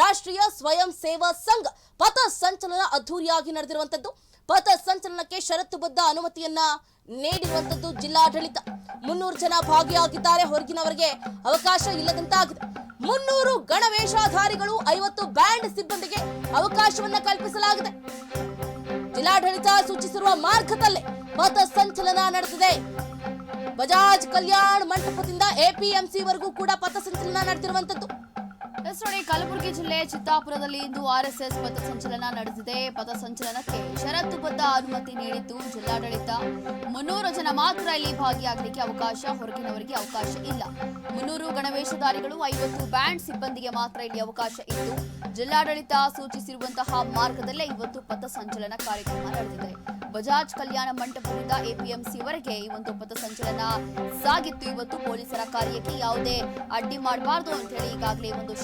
ರಾಷ್ಟ್ರೀಯ ಸ್ವಯಂ ಸೇವಾ ಸಂಘ ಪಥ ಸಂಚಲನ ಅದ್ದೂರಿಯಾಗಿ ನಡೆದಿರುವಂತದ್ದು. ಪಥ ಸಂಚಲನಕ್ಕೆ ಷರತ್ತುಬದ್ಧ ಅನುಮತಿಯನ್ನ ನೀಡಿರುವಂತದ್ದು ಜಿಲ್ಲಾಡಳಿತ. ಮುನ್ನೂರು ಜನ ಭಾಗಿಯಾಗಿದ್ದಾರೆ. ಹೊರಗಿನವರಿಗೆ ಅವಕಾಶ ಇಲ್ಲದಂತಾಗಿದೆ. ಮುನ್ನೂರು ಗಣವೇಷಧಾರಿಗಳು, ಐವತ್ತು ಬ್ಯಾಂಡ್ ಸಿಬ್ಬಂದಿಗೆ ಅವಕಾಶವನ್ನ ಕಲ್ಪಿಸಲಾಗಿದೆ. ಜಿಲ್ಲಾಡಳಿತ ಸೂಚಿಸಿರುವ ಮಾರ್ಗದಲ್ಲೇ ಪಥ ಸಂಚಲನ ನಡೆದಿದೆ. ಬಜಾಜ್ ಕಲ್ಯಾಣ ಮಂಟಪದಿಂದ ಎಪಿಎಂಸಿ ವರೆಗೂ ಕೂಡ ಪಥ ಸಂಚಲನ ನಡೆದಿರುವಂತದ್ದು. ಎಸ್ ನೋಡಿ ಕಲಬುರಗಿ ಜಿಲ್ಲೆ ಚಿತ್ತಾಪುರದಲ್ಲಿ ಇಂದು ಆರ್ಎಸ್ಎಸ್ ಪಥಸಂಚಲನ ನಡೆದಿದೆ. ಪಥಸಂಚಲನಕ್ಕೆ ಷರತ್ತುಬದ್ಧ ಅನುಮತಿ ನೀಡಿದ್ದು ಜಿಲ್ಲಾಡಳಿತ. ಮುನ್ನೂರು ಜನ ಮಾತ್ರ ಇಲ್ಲಿ ಭಾಗಿಯಾಗಲಿಕ್ಕೆ ಅವಕಾಶ ಹೊರಗಿನವರಿಗೆ ಅವಕಾಶ ಇಲ್ಲ. ಮುನ್ನೂರು ಗಣವೇಷಧಾರಿಗಳು ಐವತ್ತು ಬ್ಯಾಂಡ್ ಸಿಬ್ಬಂದಿಗೆ ಮಾತ್ರ ಇಲ್ಲಿ ಅವಕಾಶ ಇದ್ದು, ಜಿಲ್ಲಾಡಳಿತ ಸೂಚಿಸಿರುವಂತಹ ಮಾರ್ಗದಲ್ಲೇ ಇವತ್ತು ಪಥಸಂಚಲನ ಕಾರ್ಯಕ್ರಮ ನಡೆದಿದೆ. ಬಜಾಜ್ ಕಲ್ಯಾಣ ಮಂಟಪದಿಂದ ಎಪಿಎಂಸಿವರೆಗೆ ಈ ಒಂದು ಪಥಸಂಚಲನ ಸಾಗಿತ್ತು. ಇವತ್ತು ಪೊಲೀಸರ ಕಾರ್ಯಕ್ಕೆ ಯಾವುದೇ ಅಡ್ಡಿ ಮಾಡಬಾರದು ಅಂತ ಹೇಳಿ ಈಗಾಗಲೇ ಒಂದು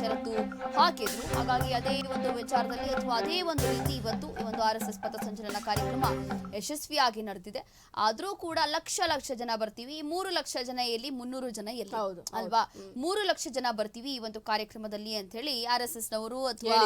ಹಾಕಿದ್ರು. ಹಾಗಾಗಿ ಅದೇ ಒಂದು ವಿಚಾರದಲ್ಲಿ ಅಥವಾ ಅದೇ ಒಂದು ರೀತಿ ಇವತ್ತು ಈ ಒಂದು ಆರ್ ಎಸ್ ಎಸ್ ಪಥಸಂಚಲನ ಕಾರ್ಯಕ್ರಮ ಯಶಸ್ವಿಯಾಗಿ ನಡೆದಿದೆ. ಆದ್ರೂ ಕೂಡ ಲಕ್ಷ ಲಕ್ಷ ಜನ ಬರ್ತೀವಿ. ಈ ಮೂರು ಲಕ್ಷ ಜನ ಎಲ್ಲಿ? ಮುನ್ನೂರು ಜನ ಎಲ್ಲಿ? ಹೌದು. ಅಲ್ವಾ? ಮೂರು ಲಕ್ಷ ಜನ ಬರ್ತೀವಿ ಈ ಒಂದು ಕಾರ್ಯಕ್ರಮದಲ್ಲಿ ಅಂತ ಹೇಳಿ ಆರ್ ಎಸ್ ಎಸ್ ನವರು ಅಥವಾ.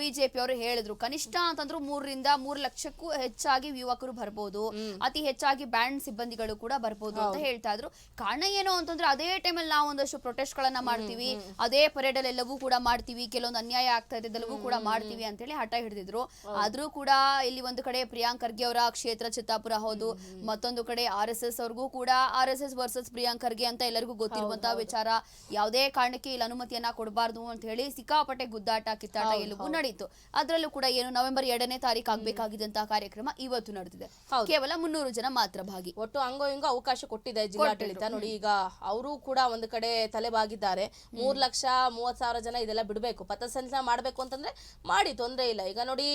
ಬಿಜೆಪಿ ಅವರು ಹೇಳಿದ್ರು. ಕನಿಷ್ಠ ಅಂತಂದ್ರು ಮೂರರಿಂದ ಮೂರು ಲಕ್ಷಕ್ಕೂ ಹೆಚ್ಚಾಗಿ ಯುವಕರು ಬರ್ಬೋದು. ಅತಿ ಹೆಚ್ಚಾಗಿ ಬ್ಯಾಂಡ್ ಸಿಬ್ಬಂದಿಗಳು ಕೂಡ ಬರ್ಬೋದು ಅಂತ ಹೇಳ್ತಾ ಇದ್ರು. ಕಾರಣ ಏನು ಅಂತಂದ್ರೆ ಅದೇ ಟೈಮಲ್ಲಿ ನಾವು ಒಂದಷ್ಟು ಪ್ರೊಟೆಸ್ಟ್ ಗಳನ್ನ ಮಾಡ್ತೀವಿ. ಅದೇ ಪರೇಡ್ ಅಲ್ಲಿ ಎಲ್ಲವೂ ಕೂಡ ಮಾಡ್ತೀವಿ ಕೆಲವೊಂದು ಅನ್ಯಾಯ ಆಗ್ತಾ ಇದೆ ಎಲ್ಲವೂ ಕೂಡ ಮಾಡ್ತೀವಿ ಅಂತ ಹೇಳಿ ಹಠ ಹಿಡಿದಿದ್ರು. ಆದ್ರೂ ಕೂಡ ಇಲ್ಲಿ ಒಂದು ಕಡೆ ಪ್ರಿಯಾಂಕ್ ಖರ್ಗೆ ಅವರ ಕ್ಷೇತ್ರ ಚಿತ್ತಾಪುರ ಹೌದು ಮತ್ತೊಂದು ಕಡೆ ಆರ್ ಎಸ್ ಎಸ್ ಅವ್ರಿಗೂ ಕೂಡ R S S versus Priyank Kharge ಅಂತ ಎಲ್ಲರಿಗೂ ಗೊತ್ತಿರುವಂತಹ ವಿಚಾರ. ಯಾವುದೇ ಕಾರಣಕ್ಕೆ ಇಲ್ಲಿ ಅನುಮತಿಯನ್ನ ಕೊಡಬಾರ್ದು ಅಂತ ಹೇಳಿ ಸಿಕ್ಕಾಪಟ್ಟೆ ಗುದ್ದಾಟ ಕಿತ್ತಾಟ ಎಲ್ಲವೂ ನಡೀತು. ಅದರಲ್ಲೂ ಕೂಡ ಏನು ನವೆಂಬರ್ ಎರಡನೇ ತಾರೀಕು ಆಗ್ಬೇಕಾಗಿದ್ದಂತಹ ಕಾರ್ಯಕ್ರಮ ಇವತ್ತು ನಡೆದಿದೆ. ಕೇವಲ ಮುನ್ನೂರು ಜನ ಮಾತ್ರ ಭಾಗಿ. ಒಟ್ಟು ಹಂಗೋ ಹಿಂಗೋ ಅವಕಾಶ ಕೊಟ್ಟಿದೆ ಜಿಲ್ಲಾಡಳಿತ. ನೋಡಿ ಈಗ ಅವರು ಕೂಡ ಒಂದು ಕಡೆ ತಲೆಬಾಗಿದ್ದಾರೆ. ಮೂರ್ ಲಕ್ಷ ಮೂವತ್ ಸಾವಿರ ಜನ ಇದೆಲ್ಲ ಬಿಡಬೇಕು. ಪಥಸಂಚಲನ ಮಾಡಬೇಕು ಅಂತಂದ್ರೆ ಮಾಡಿ, ತೊಂದರೆ ಇಲ್ಲ. ಈಗ ನೋಡಿ,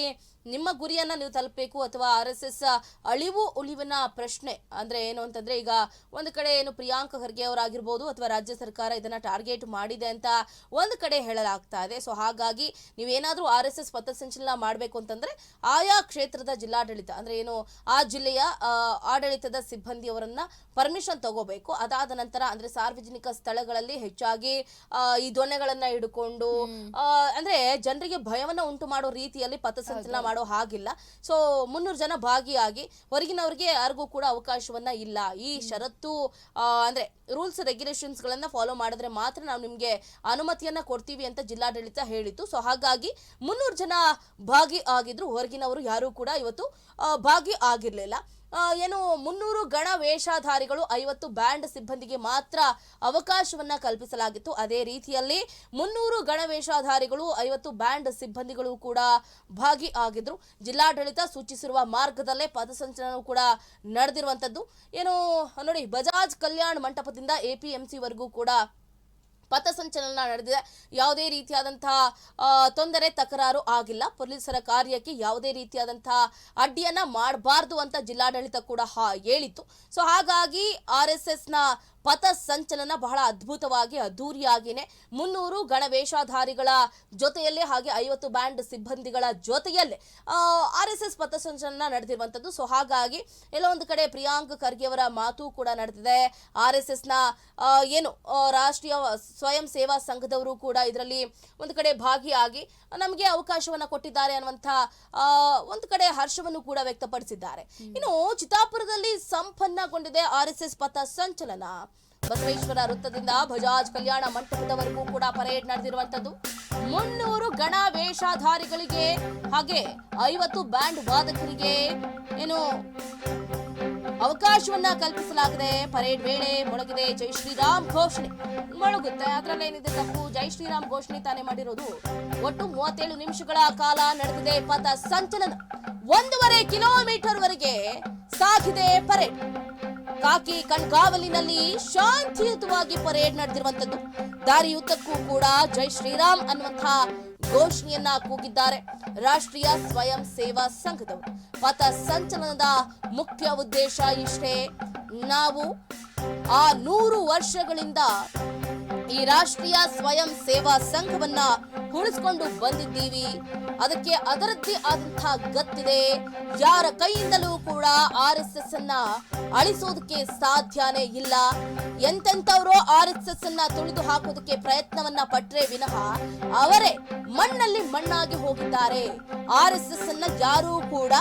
ನಿಮ್ಮ ಗುರಿಯನ್ನ ನೀವು ತಲುಪಬೇಕು ಅಥವಾ ಆರ್ ಎಸ್ ಎಸ್ ಅಳಿವು ಉಳಿವಿನ ಪ್ರಶ್ನೆ ಅಂದ್ರೆ ಏನು ಅಂತಂದ್ರೆ ಈಗ ಒಂದು ಕಡೆ ಏನು ಪ್ರಿಯಾಂಕ್ ಖರ್ಗೆ ಅವರಾಗಿರ್ಬೋದು ಅಥವಾ ರಾಜ್ಯ ಸರ್ಕಾರ ಇದನ್ನ ಟಾರ್ಗೆಟ್ ಮಾಡಿದೆ ಅಂತ ಒಂದು ಕಡೆ ಹೇಳಲಾಗ್ತಾ ಇದೆ. ಸೊ ಹಾಗಾಗಿ ನೀವೇನಾದ್ರೂ ಆರ್ ಎಸ್ ಎಸ್ ಪಥಸಂಚಲನ ಮಾಡಬೇಕು ಅಂತಂದ್ರೆ ಆಯಾ ಕ್ಷೇತ್ರದ ಜಿಲ್ಲಾಡಳಿತ ಅಂದ್ರೆ ಏನು ಆ ಜಿಲ್ಲೆಯ ಆಡಳಿತದ ಸಿಬ್ಬಂದಿಯವರನ್ನ ಪರ್ಮಿಷನ್ ತಗೋಬೇಕು. ಅದಾದ ನಂತರ ಅಂದ್ರೆ ಸಾರ್ವಜನಿಕ ಸ್ಥಳಗಳಲ್ಲಿ ಹೆಚ್ಚಾಗಿ ಈ ದೊಣ್ಣೆಗಳನ್ನ ಹಿಡ್ಕೊಂಡು ಆ, ಅಂದ್ರೆ ಜನರಿಗೆ ಭಯವನ್ನ ಉಂಟು ಮಾಡೋ ರೀತಿಯಲ್ಲಿ ಪಥಸಂಚಲನ ಮಾಡೋ ಹಾಗಿಲ್ಲ. ಸೊ ಮುನ್ನೂರು ಜನ ಭಾಗಿಯಾಗಿ ಹೊರಗಿನವರಿಗೆ ಯಾರಿಗೂ ಕೂಡ ಅವಕಾಶವನ್ನ ಇಲ್ಲ. ಈ ಷರತ್ತು ಆ, ಅಂದ್ರೆ ರೂಲ್ಸ್ ರೆಗ್ಯುಲೇಷನ್ಸ್ ಗಳನ್ನ ಫಾಲೋ ಮಾಡಿದ್ರೆ ಮಾತ್ರ ನಾವು ನಿಮ್ಗೆ ಅನುಮತಿಯನ್ನ ಕೊಡ್ತೀವಿ ಅಂತ ಜಿಲ್ಲಾಡಳಿತ ಹೇಳಿತ್ತು. ಸೊ ಹಾಗಾಗಿ ಮುನ್ನೂರು ಜನ ಭಾಗಿ ಆಗಿದ್ರು. ಹೊರಗಿನವರು ಯಾರು ಕೂಡ ಇವತ್ತು ಆ, ಭಾಗಿ ಆಗಿರ್ಲಿಲ್ಲ. ಏನು, ಮುನ್ನೂರು ಗಣ ವೇಷಧಾರಿಗಳು ಐವತ್ತು ಬ್ಯಾಂಡ್ ಸಿಬ್ಬಂದಿಗೆ ಮಾತ್ರ ಅವಕಾಶವನ್ನ ಕಲ್ಪಿಸಲಾಗಿತ್ತು. ಅದೇ ರೀತಿಯಲ್ಲಿ ಮುನ್ನೂರು ಗಣ ವೇಷಧಾರಿಗಳು, ಐವತ್ತು ಬ್ಯಾಂಡ್ ಸಿಬ್ಬಂದಿಗಳು ಕೂಡ ಭಾಗಿ ಆಗಿದ್ರು. ಜಿಲ್ಲಾಡಳಿತ ಸೂಚಿಸಿರುವ ಮಾರ್ಗದಲ್ಲೇ ಪಥಸಂಚಲನ ಕೂಡ ನಡೆದಿರುವಂತದ್ದು. ಏನು, ನೋಡಿ, ಬಜಾಜ್ ಕಲ್ಯಾಣ್ ಮಂಟಪದಿಂದ ಎಪಿಎಂಸಿ ವರೆಗೂ ಕೂಡ ಪಥಸಂಚಲನ ನಡೆದಿದೆ. ಯಾವುದೇ ರೀತಿಯಾದಂತಹ ತೊಂದರೆ, ತಕರಾರು ಆಗಿಲ್ಲ. ಪೊಲೀಸರ ಕಾರ್ಯಕ್ಕೆ ಯಾವುದೇ ರೀತಿಯಾದಂತಹ ಅಡ್ಡಿಯನ್ನ ಮಾಡಬಾರ್ದು ಅಂತ ಜಿಲ್ಲಾಡಳಿತ ಕೂಡ ಹೇಳಿತ್ತು. ಸೊ ಹಾಗಾಗಿ ಆರ್ ಎಸ್ ಎಸ್ನ ಪಥ ಸಂಚಲನ ಬಹಳ ಅದ್ಭುತವಾಗಿ ಅದ್ದೂರಿಯಾಗಿನೆ ಮುನ್ನೂರು ಗಣವೇಷಧಾರಿಗಳ ಜೊತೆಯಲ್ಲೇ ಹಾಗೆ ಐವತ್ತು ಬ್ಯಾಂಡ್ ಸಿಬ್ಬಂದಿಗಳ ಜೊತೆಯಲ್ಲೇ ಆರ್ ಎಸ್ ಎಸ್ ಪಥಸಂಚಲನ ನಡೆದಿರುವಂಥದ್ದು. ಸೊ ಹಾಗಾಗಿ ಎಲ್ಲ ಒಂದು ಕಡೆ ಪ್ರಿಯಾಂಕ್ ಖರ್ಗೆ ಅವರ ಮಾತು ಕೂಡ ನಡೆದಿದೆ. ಆರ್ ಎಸ್ ಎಸ್ನ ಏನು ರಾಷ್ಟ್ರೀಯ ಸ್ವಯಂ ಸೇವಾ ಸಂಘದವರು ಕೂಡ ಇದರಲ್ಲಿ ಒಂದು ಕಡೆ ಭಾಗಿಯಾಗಿ ನಮಗೆ ಅವಕಾಶವನ್ನ ಕೊಟ್ಟಿದ್ದಾರೆ ಅನ್ನುವಂಥ ಒಂದು ಕಡೆ ಹರ್ಷವನ್ನು ಕೂಡ ವ್ಯಕ್ತಪಡಿಸಿದ್ದಾರೆ. ಇನ್ನು ಚಿತ್ತಾಪುರದಲ್ಲಿ ಸಂಪನ್ನಗೊಂಡಿದೆ ಆರ್ ಎಸ್ ಎಸ್ ಪಥ ಸಂಚಲನ. ಬಸವೇಶ್ವರ ವೃತ್ತದಿಂದ ಬಜಾಜ್ ಕಲ್ಯಾಣ ಮಂಟಪದವರೆಗೂ ಕೂಡ ಪರೇಡ್ ನಡೆದಿರುವಂತದ್ದು ಮುನ್ನೂರು ಗಣ ವೇಷಧಾರಿಗಳಿಗೆ ಹಾಗೆ ಐವತ್ತು ಬ್ಯಾಂಡ್ ವಾದಕರಿಗೆ ಏನು ಅವಕಾಶವನ್ನ ಕಲ್ಪಿಸಲಾಗಿದೆ. ಪರೇಡ್ ವೇಳೆ ಮೊಳಗಿದೆ ಜೈ ಶ್ರೀರಾಮ್ ಘೋಷಣೆ. ಮೊಳಗುತ್ತೆ. ಅದ್ರಲ್ಲೇನಿದೆ ತಪ್ಪು? ಜೈ ಶ್ರೀರಾಮ್ ಘೋಷಣೆ ತಾನೇ ಮಾಡಿರೋದು. ಒಟ್ಟು ಮೂವತ್ತೇಳು ನಿಮಿಷಗಳ ಕಾಲ ನಡೆದಿದೆ ಪಥ ಸಂಚಲನ. ಒಂದೂವರೆ ಕಿಲೋಮೀಟರ್ ವರೆಗೆ ಸಾಗಿದೆ ಪರೇಡ್ ಕಾಕಿ ಕಣ್ಗಾವಲಿನಲ್ಲಿ ಶಾಂತಿಯುತವಾಗಿ ಪರೇಡ್ ನಡೆದಿರುವಂತದ್ದು ದಾರಿಯುದ್ದಕ್ಕೂ ಕೂಡ ಜೈ ಶ್ರೀರಾಮ್ ಅನ್ನುವಂತಹ ಘೋಷಣೆಯನ್ನ ಕೂಗಿದ್ದಾರೆ ರಾಷ್ಟ್ರೀಯ ಸ್ವಯಂ ಸೇವಾ ಸಂಘದವರು. ಪಥ ಸಂಚಲನದ ಮುಖ್ಯ ಉದ್ದೇಶ ಇಷ್ಟೇ. ನಾವು ಆ ನೂರು ವರ್ಷಗಳಿಂದ ಈ ರಾಷ್ಟ್ರೀಯ ಸ್ವಯಂ ಸೇವಾ ಸಂಘವನ್ನ ಉಳಿಸ್ಕೊಂಡು ಬಂದಿದ್ದೀವಿ. ಅದಕ್ಕೆ ಅದರದ್ದೇ ಆದಂತಹ ಗತ್ತಿದೆ. ಯಾರ ಕೈಯಿಂದಲೂ ಕೂಡ ಆರ್ ಎಸ್ ಎಸ್ ಅನ್ನ ಅಳಿಸೋದಕ್ಕೆ ಸಾಧ್ಯನೇ ಇಲ್ಲ. ಎಂತೆಂತವ್ರೋ ಆರ್ ಎಸ್ ಎಸ್ ಅನ್ನ ತುಳಿದು ಹಾಕೋದಕ್ಕೆ ಪ್ರಯತ್ನವನ್ನ ಪಟ್ರೆ ವಿನಃ ಅವರೇ ಮಣ್ಣಲ್ಲಿ ಮಣ್ಣಾಗಿ ಹೋಗಿದ್ದಾರೆ. ಆರ್ ಎಸ್ ಎಸ್ ಅನ್ನ ಯಾರೂ ಕೂಡ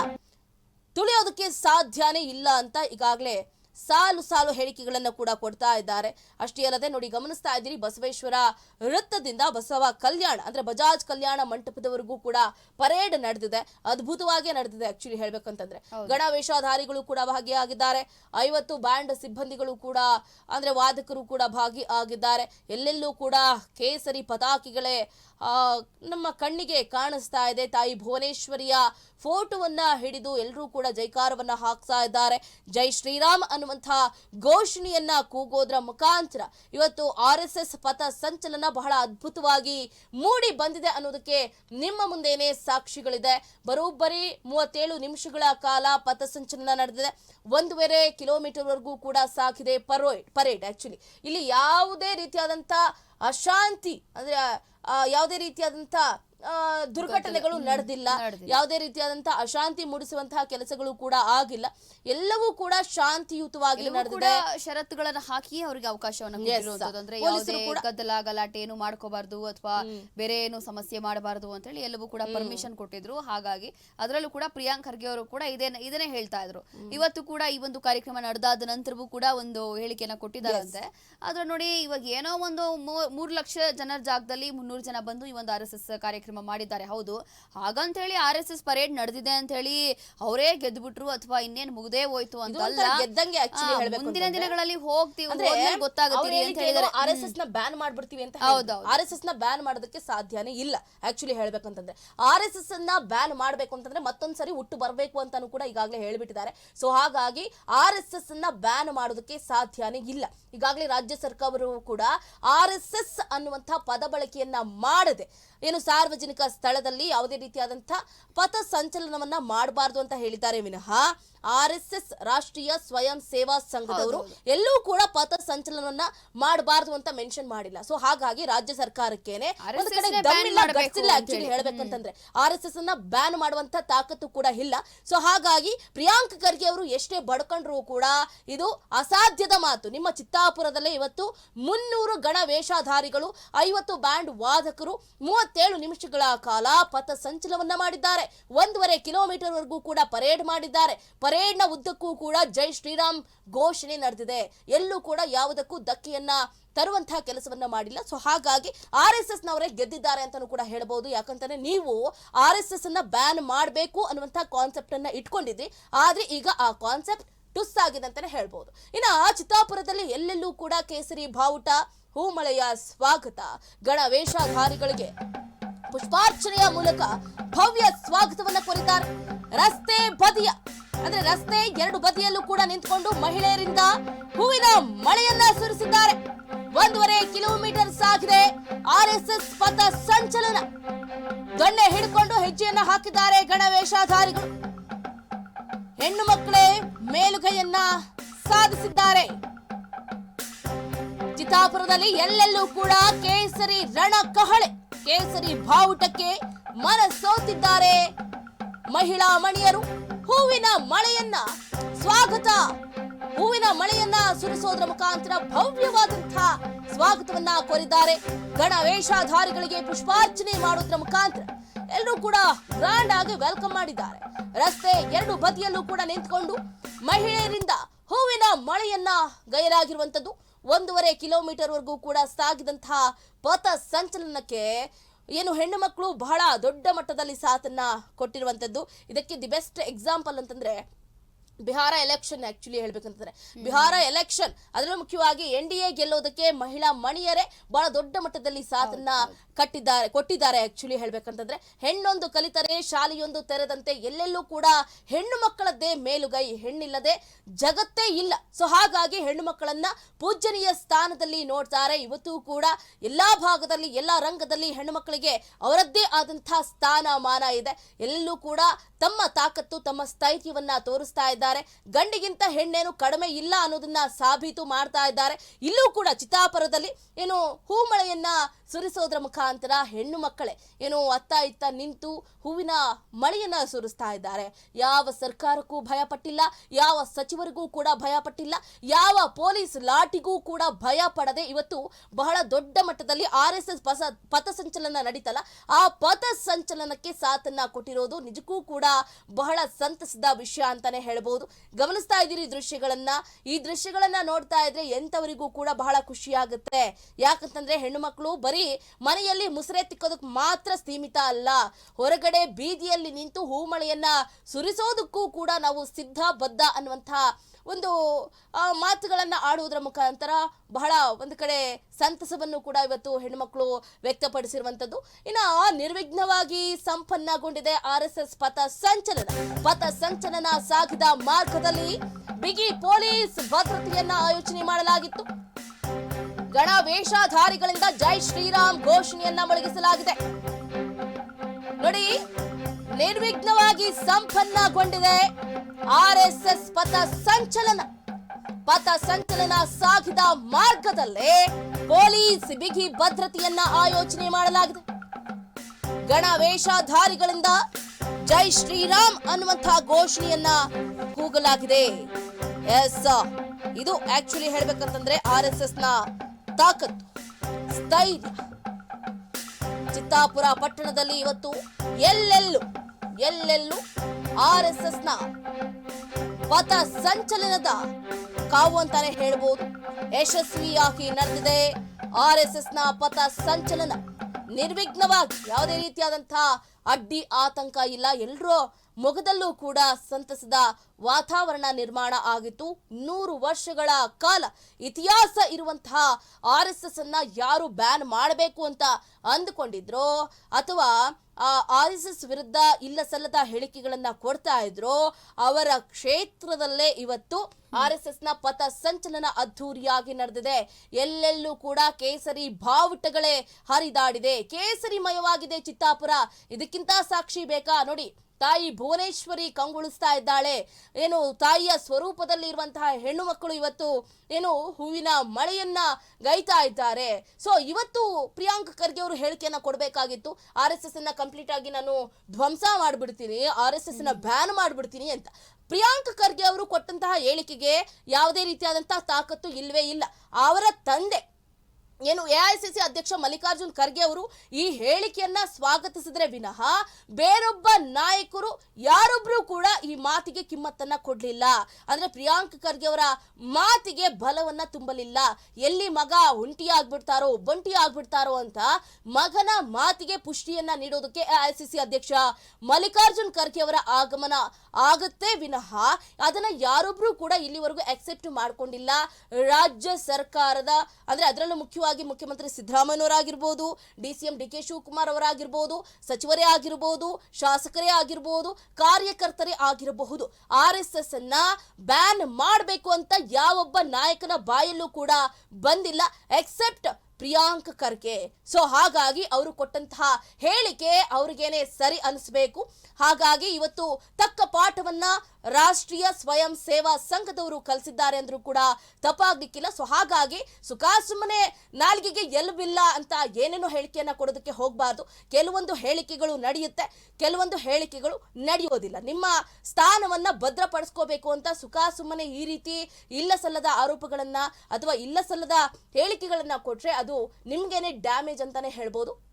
ತುಳಿಯೋದಕ್ಕೆ ಸಾಧ್ಯನೇ ಇಲ್ಲ ಅಂತ ಈಗಾಗಲೇ ಸಾಲು ಸಾಲು ಹೇಳಿಕೆಗಳನ್ನು ಕೂಡ ಕೊಡ್ತಾ ಇದ್ದಾರೆ. ಅಷ್ಟೇ ಅಲ್ಲದೆ ನೋಡಿ ಗಮನಿಸ್ತಾ ಇದ್ದೀರಿ ಬಸವೇಶ್ವರ ವೃತ್ತದಿಂದ ಬಸವ ಕಲ್ಯಾಣ ಅಂದ್ರೆ ಬಜಾಜ್ ಕಲ್ಯಾಣ ಮಂಟಪದವರೆಗೂ ಕೂಡ ಪರೇಡ್ ನಡೆದಿದೆ. ಅದ್ಭುತವಾಗಿ ನಡೆದಿದೆ ಆಕ್ಚುಲಿ ಹೇಳ್ಬೇಕಂತಂದ್ರೆ. ಗಣವೇಷಧಾರಿಗಳು ಕೂಡ ಭಾಗಿಯಾಗಿದ್ದಾರೆ ಐವತ್ತು ಬ್ಯಾಂಡ್ ಸಿಬ್ಬಂದಿಗಳು ಕೂಡ ಅಂದ್ರೆ ವಾದಕರು ಕೂಡ ಭಾಗಿಯಾಗಿದ್ದಾರೆ ಎಲ್ಲೆಲ್ಲೂ ಕೂಡ ಕೇಸರಿ ಪತಾಕಿಗಳೇ ನಮ್ಮ ಕಣ್ಣಿಗೆ ಕಾಣಿಸ್ತಾ ಇದೆ. ತಾಯಿ ಭುವನೇಶ್ವರಿಯ ಫೋಟೋವನ್ನ ಹಿಡಿದು ಎಲ್ಲರೂ ಕೂಡ ಜೈಕಾರವನ್ನ ಹಾಕ್ತಾ ಇದ್ದಾರೆ. ಜೈ ಶ್ರೀರಾಮ್ ಅನ್ನುವಂತಹ ಘೋಷಣೆಯನ್ನ ಕೂಗೋದ್ರ ಮುಖಾಂತರ ಇವತ್ತು ಆರ್ ಎಸ್ ಎಸ್ ಪಥ ಸಂಚಲನ ಬಹಳ ಅದ್ಭುತವಾಗಿ ಮೂಡಿ ಬಂದಿದೆ ಅನ್ನೋದಕ್ಕೆ ನಿಮ್ಮ ಮುಂದೆನೆ ಸಾಕ್ಷಿಗಳಿದೆ. ಬರೋಬ್ಬರಿ ಮೂವತ್ತೇಳು ನಿಮಿಷಗಳ ಕಾಲ ಪಥ ಸಂಚಲನ ನಡೆದಿದೆ. ಒಂದೂವರೆ ಕಿಲೋಮೀಟರ್ ವರೆಗೂ ಕೂಡ ಸಾಕಿದೆ ಪರೋಯ್ ಪರೇಡ್ ಆಕ್ಚುಲಿ ಇಲ್ಲಿ ಯಾವುದೇ ರೀತಿಯಾದಂತ ಅಶಾಂತಿ, ಅಂದ್ರೆ ಯಾವುದೇ ರೀತಿಯಾದಂತ ಆ, ದುರ್ಘಟನೆಗಳು ನಡೆದಿಲ್ಲ. ಯಾವುದೇ ರೀತಿಯಾದಂತಹ ಅಶಾಂತಿ ಮೂಡಿಸುವಂತಹ ಕೆಲಸಗಳು ಕೂಡ ಆಗಿಲ್ಲ. ಎಲ್ಲವೂ ಕೂಡ ಶಾಂತಿಯುತವಾಗಿ ನಡೆದಿದೆ. ಷರತ್ತುಗಳನ್ನ ಹಾಕಿ ಅವರಿಗೆ ಅವಕಾಶವನ್ನು ಗದ್ದಲಾಗಲಾಟೆ ಗದ್ದಲ ಗಲಾಟೆ ಏನು ಮಾಡ್ಕೋಬಾರ್ದು ಅಥವಾ ಬೇರೆ ಏನು ಸಮಸ್ಯೆ ಮಾಡಬಾರದು ಅಂತ ಹೇಳಿ ಎಲ್ಲವೂ ಕೂಡ ಪರ್ಮಿಷನ್ ಕೊಟ್ಟಿದ್ರು. ಹಾಗಾಗಿ ಅದರಲ್ಲೂ ಕೂಡ ಪ್ರಿಯಾಂಕ್ ಖರ್ಗೆ ಅವರು ಕೂಡ ಇದೇ ಇದನ್ನೇ ಹೇಳ್ತಾ ಇದ್ರು. ಇವತ್ತು ಕೂಡ ಈ ಒಂದು ಕಾರ್ಯಕ್ರಮ ನಡೆದಾದ ನಂತರವೂ ಕೂಡ ಒಂದು ಹೇಳಿಕೆಯನ್ನ ಕೊಟ್ಟಿದ್ದಾರಂತೆ. ಆದ್ರೆ ನೋಡಿ ಇವಾಗ ಏನೋ ಒಂದು ಮೂ- ಮೂರ್ ಲಕ್ಷ ಜನರ ಜಾಗದಲ್ಲಿ ಮುನ್ನೂರು ಜನ ಬಂದು ಈ ಒಂದು ಆರ್ ಎಸ್ ಎಸ್ ಕಾರ್ಯಕ್ರಮ ಮಾಡಿದ್ದಾರೆ. ಹೌದು ಹಾಗಂತ ಹೇಳಿ ಆರ್ ಎಸ್ ಎಸ್ ಪರೇಡ್ ನಡೆದಿದೆ ಅಂತ ಹೇಳಿ ಅವರೇ ಗೆದ್ಬಿಟ್ರು ಅಥವಾ ಇನ್ನೇನ್ ಮುಗ್ದೇ ಹೋಯ್ತು ಅಂತ ಮುಂದಿನ ದಿನಗಳಲ್ಲಿ ಹೋಗ್ತೀವಿ ಗೊತ್ತಾಗುತ್ತೆ ಅಂತ ಹೇಳಿದಾರೆ ಆರ್ ಎಸ್ ಎಸ್ನ ಬ್ಯಾನ್ ಮಾಡ್ಬಿಡ್ತೀವಿ ಅಂತ. ಆರ್ ಎಸ್ ಎಸ್ನ ಬ್ಯಾನ್ ಮಾಡೋದಕ್ಕೆ ಸಾಧ್ಯನೇ ಇಲ್ಲ ಆಕ್ಚುಲಿ ಹೇಳ್ಬೇಕಂತಂದ್ರೆ ಆರ್ ಎಸ್ ಎಸ್ ಅನ್ನ ಬ್ಯಾನ್ ಮಾಡ್ಬೇಕು ಅಂತಂದ್ರೆ ಮತ್ತೊಂದ್ಸರಿ ಹುಟ್ಟು ಬರಬೇಕು ಅಂತಾನು ಕೂಡ ಈಗಾಗಲೇ ಹೇಳ್ಬಿಟ್ಟಿದ್ದಾರೆ. ಸೊ ಹಾಗಾಗಿ ಆರ್ ಎಸ್ ಎಸ್ ಅನ್ನ ಬ್ಯಾನ್ ಮಾಡೋದಕ್ಕೆ ಸಾಧ್ಯನೇ ಇಲ್ಲ. ಈಗಾಗಲೇ ರಾಜ್ಯ ಸರ್ಕಾರವು ಕೂಡ ಆರ್ ಎಸ್ ಎಸ್ ಅನ್ನುವಂತಹ ಪದ ಬಳಕೆಯನ್ನ ಮಾಡದೆ ಏನು ಸಾರ್ವಜನಿಕ ಸ್ಥಳದಲ್ಲಿ ಯಾವುದೇ ರೀತಿಯಾದಂಥ ಪಥ ಸಂಚಲನವನ್ನ ಮಾಡಬಾರ್ದು ಅಂತ ಹೇಳಿದ್ದಾರೆ ವಿನಃ. ಆರ್ ಎಸ್ ಎಸ್ ರಾಷ್ಟ್ರೀಯ ಸ್ವಯಂ ಸೇವಾ ಸಂಘದವರು ಎಲ್ಲೂ ಕೂಡ ಪಥ ಸಂಚಲನವನ್ನ ಮಾಡಬಾರದು ಅಂತ ಮೆನ್ಷನ್ ಮಾಡಿಲ್ಲ. ಸೊ ಹಾಗಾಗಿ ರಾಜ್ಯ ಸರ್ಕಾರಕ್ಕೇನೆ ಒಂದು ಕಡೆ actually ಹೇಳ್ಬೇಕಂತಂದ್ರೆ ಆರ್ ಎಸ್ ಎಸ್ ಅನ್ನ ಬ್ಯಾನ್ ಮಾಡುವಂತ ತಾಕತ್ತು ಕೂಡ ಇಲ್ಲ. ಸೊ ಹಾಗಾಗಿ ಪ್ರಿಯಾಂಕ್ ಖರ್ಗೆ ಅವರು ಎಷ್ಟೇ ಬಡ್ಕೊಂಡ್ರು ಕೂಡ ಇದು ಅಸಾಧ್ಯದ ಮಾತು. ನಿಮ್ಮ ಚಿತ್ತಾಪುರದಲ್ಲೇ ಇವತ್ತು ಮುನ್ನೂರು ಗಣ ವೇಷಧಾರಿಗಳು ಐವತ್ತು ಬ್ಯಾಂಡ್ ವಾದಕರು ಮೂವತ್ತೇಳು ನಿಮಿಷಗಳ ಕಾಲ ಪಥ ಸಂಚಲನವನ್ನ ಮಾಡಿದ್ದಾರೆ. ಒಂದೂವರೆ ಕಿಲೋಮೀಟರ್ ವರೆಗೂ ಕೂಡ ಪರೇಡ್ ಮಾಡಿದ್ದಾರೆ. ಪರೇಡ್ನ ಉದ್ದಕ್ಕೂ ಕೂಡ ಜೈ ಶ್ರೀರಾಮ್ ಘೋಷಣೆ ನಡೆದಿದೆ. ಎಲ್ಲೂ ಕೂಡ ಯಾವುದಕ್ಕೂ ಧಕ್ಕೆಯನ್ನ ತರುವಂತಹ ಕೆಲಸವನ್ನ ಮಾಡಿಲ್ಲ. ಸೊ ಹಾಗಾಗಿ ಆರ್ ಎಸ್ ಎಸ್ ನವರೇ ಗೆದ್ದಿದ್ದಾರೆ ಅಂತಾನೂ ಕೂಡ ಹೇಳ್ಬೋದು. ಯಾಕಂತಂದ್ರೆ ನೀವು ಆರ್ ಎಸ್ ಎಸ್ ಅನ್ನ ಬ್ಯಾನ್ ಮಾಡಬೇಕು ಅನ್ನುವಂತಹ ಕಾನ್ಸೆಪ್ಟ್ ಅನ್ನ ಇಟ್ಕೊಂಡಿದ್ರಿ. ಆದ್ರೆ ಈಗ ಆ ಕಾನ್ಸೆಪ್ಟ್ ಟುಸ್ ಆಗಿದೆ ಅಂತಾನೆ ಹೇಳ್ಬೋದು. ಆ ಚಿತ್ತಾಪುರದಲ್ಲಿ ಎಲ್ಲೆಲ್ಲೂ ಕೂಡ ಕೇಸರಿ ಬಾವುಟ, ಹೂಮಳೆಯ ಸ್ವಾಗತ. ಗಣ ವೇಷಧಾರಿಗಳಿಗೆ ಪುಷ್ಪಾರ್ಚನೆಯ ಮೂಲಕ ಭವ್ಯ ಸ್ವಾಗತವನ್ನ ಕೋರಿದ್ದಾರೆ. ರಸ್ತೆ ಬದಿಯ ಅಂದ್ರೆ ರಸ್ತೆ ಎರಡು ಬದಿಯಲ್ಲೂ ಕೂಡ ನಿಂತ್ಕೊಂಡು ಮಹಿಳೆಯರಿಂದ ಹೂವಿನ ಮಳೆಯನ್ನ ಸುರಿಸಿದ್ದಾರೆ. ಒಂದೂವರೆ ಕಿಲೋಮೀಟರ್ ಸಾಗಿದೆ. ಆರ್ ಎಸ್ ಎಸ್ ಪಥ ಸಂಚಲನ. ದೊಣ್ಣೆ ಹಿಡ್ಕೊಂಡು ಹೆಜ್ಜೆಯನ್ನ ಹಾಕಿದ್ದಾರೆ ಗಣವೇಷಧಾರಿಗಳು ಹೆಣ್ಣು ಮಕ್ಕಳೇ ಮೇಲುಗೈಯನ್ನ ಸಾಧಿಸಿದ್ದಾರೆ. ಚಿತ್ತಾಪುರದಲ್ಲಿ ಎಲ್ಲೆಲ್ಲೂ ಕೂಡ ಕೇಸರಿ ರಣ ಕಹಳೆ ಕೇಸರಿ ಬಾವುಟಕ್ಕೆ ಮನಸೋತಿದ್ದಾರೆ ಮಹಿಳಾ ಮಣಿಯರು. ಹೂವಿನ ಮಳೆಯನ್ನ ಸ್ವಾಗತ. ಹೂವಿನ ಮಳೆಯನ್ನ ಸುರಿಸೋದ್ರ ಮುಖಾಂತರ ಭವ್ಯವಾದಂತಹ ಸ್ವಾಗತವನ್ನ ಕೋರಿದ್ದಾರೆ. ಗಣ ವೇಷಧಾರಿಗಳಿಗೆ ಪುಷ್ಪಾರ್ಚನೆ ಮಾಡೋದ್ರ ಮುಖಾಂತರ ಎಲ್ಲರೂ ಕೂಡ ಗ್ರಾಂಡ್ ಆಗಿ ವೆಲ್ಕಮ್ ಮಾಡಿದ್ದಾರೆ. ರಸ್ತೆ ಎರಡು ಬದಿಯಲ್ಲೂ ಕೂಡ ನಿಂತ್ಕೊಂಡು ಮಹಿಳೆಯರಿಂದ ಹೂವಿನ ಮಳೆಯನ್ನ ಗೈರಾಗಿರುವಂತದ್ದು ಒಂದೂವರೆ ಕಿಲೋಮೀಟರ್ ವರೆಗೂ ಕೂಡ ಸಾಗಿದಂತಹ ಪಥ ಸಂಚಲನಕ್ಕೆ ಏನು ಹೆಣ್ಣು ಮಕ್ಕಳು ಬಹಳ ದೊಡ್ಡ ಮಟ್ಟದಲ್ಲಿ ಸಾಥನ್ನ ಕೊಟ್ಟಿರುವಂಥದ್ದು ಇದಕ್ಕೆ ದಿ ಬೆಸ್ಟ್ ಎಕ್ಸಾಂಪಲ್ ಅಂತಂದ್ರೆ ಬಿಹಾರ ಎಲೆಕ್ಷನ್ ಆಕ್ಚುಲಿ ಹೇಳ್ಬೇಕಂತಂದ್ರೆ. ಬಿಹಾರ ಎಲೆಕ್ಷನ್ ಅದರಲ್ಲೂ ಮುಖ್ಯವಾಗಿ ಎನ್ ಡಿ ಎ ಗೆಲ್ಲೋದಕ್ಕೆ ಮಹಿಳಾ ಮಣಿಯರೇ ಬಹಳ ದೊಡ್ಡ ಮಟ್ಟದಲ್ಲಿ ಸಾಥನ್ನ ಕಟ್ಟಿದ್ದಾರೆ ಕೊಟ್ಟಿದ್ದಾರೆ ಆಕ್ಚುಲಿ ಹೇಳ್ಬೇಕಂತಂದ್ರೆ. ಹೆಣ್ಣೊಂದು ಕಲಿತರೆ ಶಾಲೆಯೊಂದು ತೆರೆದಂತೆ ಎಲ್ಲೆಲ್ಲೂ ಕೂಡ ಹೆಣ್ಣು ಮಕ್ಕಳದ್ದೇ ಮೇಲುಗೈ ಹೆಣ್ಣಿಲ್ಲದೆ ಜಗತ್ತೇ ಇಲ್ಲ. ಸೊ ಹಾಗಾಗಿ ಹೆಣ್ಣು ಮಕ್ಕಳನ್ನ ಪೂಜನೀಯ ಸ್ಥಾನದಲ್ಲಿ ನೋಡ್ತಾರೆ. ಇವತ್ತು ಕೂಡ ಎಲ್ಲಾ ಭಾಗದಲ್ಲಿ ಎಲ್ಲಾ ರಂಗದಲ್ಲಿ ಹೆಣ್ಣು ಮಕ್ಕಳಿಗೆ ಅವರದ್ದೇ ಆದಂತಹ ಸ್ಥಾನಮಾನ ಇದೆ. ಎಲ್ಲೂ ಕೂಡ ತಮ್ಮ ತಾಕತ್ತು ತಮ್ಮ ಸ್ಥೈರ್ಯವನ್ನ ತೋರಿಸ್ತಾ ಇದ್ದಾರೆ. ಇದ್ದಾರೆ. ಗಂಡಿಗಿಂತ ಹೆಣ್ಣೇನು ಕಡಿಮೆ ಇಲ್ಲ ಅನ್ನೋದನ್ನ ಸಾಬೀತು ಮಾಡ್ತಾ ಇದ್ದಾರೆ. ಇಲ್ಲೂ ಕೂಡ ಚಿತ್ತಾಪುರದಲ್ಲಿ ಏನು ಹೂಮಳೆಯನ್ನ ಸುರಿಸೋದ್ರ ಮುಖಾಂತರ ಹೆಣ್ಣು ಮಕ್ಕಳೇ, ಏನು ಅತ್ತ ಇತ್ತ ನಿಂತು ಹೂವಿನ ಮಳೆಯನ್ನ ಸುರಿಸ್ತಾ ಇದ್ದಾರೆ. ಯಾವ ಸರ್ಕಾರಕ್ಕೂ ಭಯ ಪಟ್ಟಿಲ್ಲ ಯಾವ ಸಚಿವರಿಗೂ ಕೂಡ ಭಯ ಪಟ್ಟಿಲ್ಲ ಯಾವ ಪೊಲೀಸ್ ಲಾಟಿಗೂ ಕೂಡ ಭಯ ಪಡದೆ ಇವತ್ತು ಬಹಳ ದೊಡ್ಡ ಮಟ್ಟದಲ್ಲಿ ಆರ್ ಎಸ್ ಎಸ್ ಪಸ ಪಥಸಂಚಲನ ನಡೀತಲ್ಲ. ಆ ಪಥಸಂಚಲನಕ್ಕೆ ಸಾಥನ್ನ ಕೊಟ್ಟಿರೋದು ನಿಜಕ್ಕೂ ಕೂಡ ಬಹಳ ಸಂತಸದ ವಿಷಯ ಅಂತಾನೆ ಹೇಳ್ಬೋದು. ಗಮನಿಸ್ತಾ ಇದ್ದೀರಿ ದೃಶ್ಯಗಳನ್ನ. ಈ ದೃಶ್ಯಗಳನ್ನ ನೋಡ್ತಾ ಇದ್ರೆ ಎಂತವರಿಗೂ ಕೂಡ ಬಹಳ ಖುಷಿಯಾಗುತ್ತೆ. ಯಾಕಂತಂದ್ರೆ ಹೆಣ್ಣು ಮಕ್ಕಳು ಬರೀ ಮನೆಯಲ್ಲಿ ಮುಸುರೆ ತಿಕ್ಕೋದಕ್ಕೆ ಮಾತ್ರ ಸೀಮಿತ ಅಲ್ಲ. ಹೊರಗಡೆ ಬೀದಿಯಲ್ಲಿ ನಿಂತು ಹೂಮಳೆಯನ್ನ ಸುರಿಸೋದಕ್ಕೂ ಕೂಡ ನಾವು ಸಿದ್ಧ, ಬದ್ಧ ಅನ್ನುವಂತಹ ಒಂದು ಮಾತುಗಳನ್ನು ಆಡುವುದರ ಮುಖಾಂತರ ಬಹಳ ಒಂದು ಕಡೆ ಸಂತಸವನ್ನು ಕೂಡ ಇವತ್ತು ಹೆಣ್ಮಕ್ಳು ವ್ಯಕ್ತಪಡಿಸಿರುವಂತದ್ದು ಇನ್ನ ನಿರ್ವಿಘ್ನವಾಗಿ ಸಂಪನ್ನಗೊಂಡಿದೆ ಆರ್ ಎಸ್ ಎಸ್ ಪಥ ಸಂಚಲನ. ಪಥ ಸಂಚಲನ ಸಾಗಿದ ಮಾರ್ಗದಲ್ಲಿ ಬಿಗಿ ಪೊಲೀಸ್ ಭದ್ರತೆಯನ್ನ ಆಯೋಜನೆ ಮಾಡಲಾಗಿತ್ತು. ಗಣ ವೇಷಧಾರಿಗಳಿಂದ ಜೈ ಶ್ರೀರಾಮ್ ಘೋಷಣೆಯನ್ನ ಮೊಳಗಿಸಲಾಗಿದೆ. ನೋಡಿ, ನಿರ್ವಿಘ್ನವಾಗಿ ಸಂಪನ್ನಗೊಂಡಿದೆ ಆರ್ ಎಸ್ ಎಸ್ ಪಥ ಸಂಚಲನ. ಪಥ ಸಂಚಲನ ಸಾಗಿದ ಮಾರ್ಗದಲ್ಲೇ ಪೊಲೀಸ್ ಬಿಗಿ ಭದ್ರತೆಯನ್ನ ಆಯೋಜನೆ ಮಾಡಲಾಗಿದೆ. ಗಣ ವೇಷಧಾರಿಗಳಿಂದ ಜೈ ಶ್ರೀರಾಮ್ ಅನ್ನುವಂತಹ ಘೋಷಣೆಯನ್ನ ಕೂಗಲಾಗಿದೆ. ಎಸ್, ಇದು ಆಕ್ಚುಲಿ ಹೇಳ್ಬೇಕಂತಂದ್ರೆ ಆರ್ ಎಸ್ ಎಸ್ನ ತಾಕತ್ತು ಸ್ಥೈರ್ಯ. ಚಿತ್ತಾಪುರ ಪಟ್ಟಣದಲ್ಲಿ ಇವತ್ತು ಎಲ್ಲೆಲ್ಲೂ ಎಲ್ಲೆಲ್ಲೂ ಆರ್ ಎಸ್ ಎಸ್ನ ಪಥ ಸಂಚಲನದ ಕಾವು ಅಂತಾನೆ ಹೇಳ್ಬೋದು. ಯಶಸ್ವಿಯಾಗಿ ನಡೆದಿದೆ ಆರ್ ಎಸ್ ಎಸ್ನ ಪಥ ಸಂಚಲನ. ನಿರ್ವಿಘ್ನವಾಗಿ ಯಾವುದೇ ರೀತಿಯಾದಂತಹ ಅಡ್ಡಿ, ಆತಂಕ ಇಲ್ಲ. ಎಲ್ಲರೂ ಮೊಗದಲ್ಲೂ ಕೂಡ ಸಂತಸದ ವಾತಾವರಣ ನಿರ್ಮಾಣ ಆಗಿತ್ತು. ನೂರು ವರ್ಷಗಳ ಕಾಲ ಇತಿಹಾಸ ಇರುವಂತಹ ಆರ್ ಎಸ್ ಎಸ್ ಅನ್ನ ಯಾರು ಬ್ಯಾನ್ ಮಾಡಬೇಕು ಅಂತ ಅಂದುಕೊಂಡಿದ್ರೋ ಅಥವಾ, ಆ, ಆರ್ ಎಸ್ ಎಸ್ ವಿರುದ್ಧ ಇಲ್ಲ ಸಲ್ಲದ ಹೇಳಿಕೆಗಳನ್ನ ಕೊಡ್ತಾ ಇದ್ರು, ಅವರ ಕ್ಷೇತ್ರದಲ್ಲೇ ಇವತ್ತು ಆರ್ ಎಸ್ನ ಪಥ ಸಂಚಲನ ಅದ್ಧೂರಿಯಾಗಿ ನಡೆದಿದೆ. ಎಲ್ಲೆಲ್ಲೂ ಕೂಡ ಕೇಸರಿ ಬಾವುಟಗಳೇ ಹರಿದಾಡಿದೆ. ಕೇಸರಿಮಯವಾಗಿದೆ ಚಿತ್ತಾಪುರ. ಇದಕ್ಕಿಂತ ಸಾಕ್ಷಿ ಬೇಕಾ? ನೋಡಿ, ತಾಯಿ ಭುವನೇಶ್ವರಿ ಕಂಗೊಳಿಸ್ತಾ ಇದ್ದಾಳೆ. ಏನು, ತಾಯಿಯ ಸ್ವರೂಪದಲ್ಲಿ ಇರುವಂತಹ ಹೆಣ್ಣು ಮಕ್ಕಳು ಇವತ್ತು ಏನು, ಹೂವಿನ ಮಳೆಯನ್ನ ಗೈತಾ ಇದ್ದಾರೆ. ಸೊ ಇವತ್ತು ಪ್ರಿಯಾಂಕ್ ಖರ್ಗೆ ಹೇಳಿಕೆಯನ್ನ ಕೊಡಬೇಕಾಗಿತ್ತು. ಆರ್ ಎಸ್ ಎಸ್ನ ಕಂಪ್ಲೀಟ್ ಆಗಿ ನಾನು ಧ್ವಂಸ ಮಾಡ್ಬಿಡ್ತೀನಿ ಆರ್ ಎಸ್ ಎಸ್ನ ಬ್ಯಾನ್ ಮಾಡ್ಬಿಡ್ತೀನಿ ಅಂತ. ಪ್ರಿಯಾಂಕ್ ಖರ್ಗೆ ಅವರು ಕೊಟ್ಟಂತಹ ಹೇಳಿಕೆಗೆ ಯಾವುದೇ ರೀತಿಯಾದಂತಹ ತಾಕತ್ತು ಇಲ್ವೇ ಇಲ್ಲ. ಅವರ ತಂದೆ ಏನು ಎ ಐ ಸಿ ಸಿ ಅಧ್ಯಕ್ಷ ಮಲ್ಲಿಕಾರ್ಜುನ್ ಖರ್ಗೆ ಅವರು ಈ ಹೇಳಿಕೆಯನ್ನ ಸ್ವಾಗತಿಸಿದ್ರೆ ವಿನಃ ಬೇರೊಬ್ಬ ನಾಯಕರು ಯಾರೊಬ್ರು ಕೂಡ ಈ ಮಾತಿಗೆ ಕಿಮ್ಮತ್ತನ್ನ ಕೊಡ್ಲಿಲ್ಲ. ಅಂದ್ರೆ ಪ್ರಿಯಾಂಕ್ ಖರ್ಗೆ ಅವರ ಮಾತಿಗೆ ಬಲವನ್ನ ತುಂಬಲಿಲ್ಲ. ಎಲ್ಲಿ ಮಗ ಒಂಟಿ ಆಗ್ಬಿಡ್ತಾರೋ ಒಬ್ಬಂಟಿ ಆಗ್ಬಿಡ್ತಾರೋ ಅಂತ ಮಗನ ಮಾತಿಗೆ ಪುಷ್ಟಿಯನ್ನ ನೀಡೋದಕ್ಕೆ ಎ ಐ ಸಿ ಸಿ ಅಧ್ಯಕ್ಷ ಮಲ್ಲಿಕಾರ್ಜುನ್ ಖರ್ಗೆ ಅವರ ಆಗಮನ ಆಗುತ್ತೆ ವಿನಃ ಅದನ್ನ ಯಾರೊಬ್ರು ಕೂಡ ಇಲ್ಲಿವರೆಗೂ ಅಕ್ಸೆಪ್ಟ್ ಮಾಡ್ಕೊಂಡಿಲ್ಲ. ರಾಜ್ಯ ಸರ್ಕಾರದ, ಅಂದ್ರೆ ಅದರಲ್ಲೂ ಮುಖ್ಯವಾಗಿ ಮುಖ್ಯಮಂತ್ರಿ ಸಿದ್ದರಾಮಯ್ಯನವರಾಗಿರ್ಬೋದು, D C M D K Shivakumar ಅವರಾಗಿರ್ಬೋದು, ಸಚಿವರೇ ಆಗಿರ್ಬೋದು, ಶಾಸಕರೇ ಆಗಿರ್ಬೋದು, ಕಾರ್ಯಕರ್ತರೇ ಆಗಿರಬಹುದು, ಆರ್ ಎಸ್ ಎಸ್ ಅನ್ನ ಬ್ಯಾನ್ ಮಾಡಬೇಕು ಅಂತ ಯಾವೊಬ್ಬ ನಾಯಕನ ಬಾಯಲ್ಲೂ ಕೂಡ ಬಂದಿಲ್ಲ ಎಕ್ಸೆಪ್ಟ್ ಪ್ರಿಯಾಂಕ್ ಖರ್ಗೆ. ಸೊ ಹಾಗಾಗಿ ಅವರು ಕೊಟ್ಟಂತಹ ಹೇಳಿಕೆ ಅವ್ರಿಗೇನೆ ಸರಿ ಅನಿಸ್ಬೇಕು. ಹಾಗಾಗಿ ಇವತ್ತು ತಕ್ಕ ಪಾಠವನ್ನ ರಾಷ್ಟ್ರೀಯ ಸ್ವಯಂ ಸೇವಾ ಸಂಘದವರು ಕಲಿಸಿದ್ದಾರೆ ಅಂದ್ರೂ ಕೂಡ ತಪ್ಪಾಗ್ಲಿಕ್ಕಿಲ್ಲ. ಸೊ ಹಾಗಾಗಿ ಸುಖಾ ಸುಮ್ಮನೆ ನಾಲ್ಗೆಗೆ ಎಲ್ವಿಲ್ಲ ಅಂತ ಏನೇನೋ ಹೇಳಿಕೆಯನ್ನ ಕೊಡೋದಕ್ಕೆ ಹೋಗಬಾರ್ದು. ಕೆಲವೊಂದು ಹೇಳಿಕೆಗಳು ನಡೆಯುತ್ತೆ, ಕೆಲವೊಂದು ಹೇಳಿಕೆಗಳು ನಡೆಯೋದಿಲ್ಲ. ನಿಮ್ಮ ಸ್ಥಾನವನ್ನ ಭದ್ರಪಡಿಸ್ಕೋಬೇಕು ಅಂತ ಸುಖಾ ಸುಮ್ಮನೆ ಈ ರೀತಿ ಇಲ್ಲ ಸಲ್ಲದ ಆರೋಪಗಳನ್ನ ಅಥವಾ ಇಲ್ಲ ಸಲ್ಲದ ಹೇಳಿಕೆಗಳನ್ನ ಕೊಟ್ರೆ ಅದು ನಿಮ್ಗೇನೆ ಡ್ಯಾಮೇಜ್ ಅಂತಾನೆ ಹೇಳ್ಬೋದು.